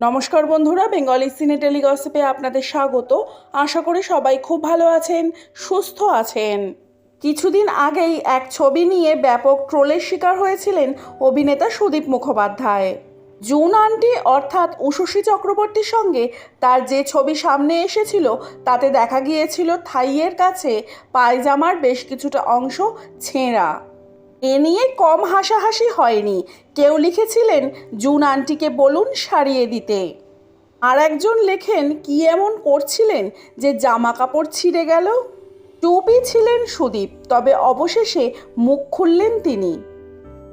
নমস্কার বন্ধুরা, বেঙ্গলি সিনে টেলিগসিপে আপনাদের স্বাগত। আশা করি সবাই খুব ভালো আছেন, সুস্থ আছেন। কিছুদিন আগেই এক ছবি নিয়ে ব্যাপক ট্রোলের শিকার হয়েছিলেন অভিনেতা সুদীপ মুখোপাধ্যায়। জুন আন্টি, অর্থাৎ উষসী চক্রবর্তীর সঙ্গে তার যে ছবি সামনে এসেছিল, তাতে দেখা গিয়েছিল থাইয়ের কাছে পায়জামার বেশ কিছুটা অংশ ছেঁড়া। এ নিয়ে কম হাসাহাসি হয়নি। কেউ লিখেছিলেন, জুন আন্টিকে বলুন সারিয়ে দিতে। আর একজন লেখেন, কি এমন করছিলেন যে জামা কাপড় ছিঁড়ে গেল? টুপি ছিলেন সুদীপ, তবে অবশেষে মুখ খুললেন তিনি।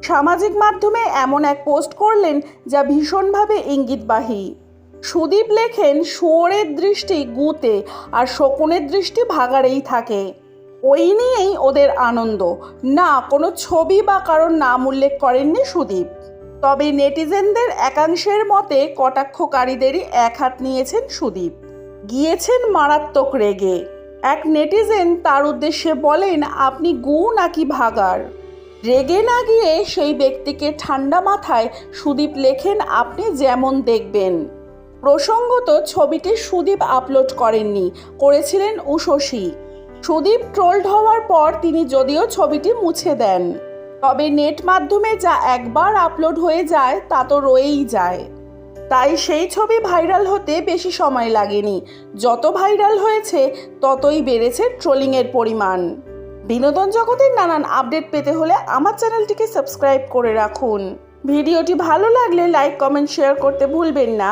সামাজিক মাধ্যমে এমন এক পোস্ট করলেন যা ভীষণভাবে ইঙ্গিতবাহী। সুদীপ লেখেন, শুয়োরের দৃষ্টি গুতে আর শকুনের দৃষ্টি ভাগাড়েই থাকে। ওই নিয়েই ওদের আনন্দ। না, কোনো ছবি বা কারোর নাম উল্লেখ করেননি সুদীপ। তবে নেটিজেনদের একাংশের মতে কটাক্ষকারীদেরই এক হাত নিয়েছেন সুদীপ। গিয়েছেন মারাত্মক রেগে। এক নেটিজেন তার উদ্দেশ্যে বলেন, আপনি গু নাকি ভাগার রেগে না গিয়ে সেই ব্যক্তিকে ঠান্ডা মাথায় সুদীপ লেখেন, আপনি যেমন দেখবেন। প্রসঙ্গত, ছবিটি সুদীপ আপলোড করেননি, করেছিলেন উষসী সুদীপ ট্রোলড হওয়ার পর তিনি যদিও ছবিটি মুছে দেন। তবে নেট মাধ্যমে যা একবার আপলোড হয়ে যায়, তা তো রয়েই যায়। তাই সেই ছবি ভাইরাল হতে বেশি সময় লাগেনি। যত ভাইরাল হয়েছে, ততই বেড়েছে ট্রোলিংয়ের পরিমাণ। বিনোদন জগতের নানান আপডেট পেতে হলে আমার চ্যানেলটিকে সাবস্ক্রাইব করে রাখুন। ভিডিওটি ভালো লাগলে লাইক কমেন্ট শেয়ার করতে ভুলবেন না।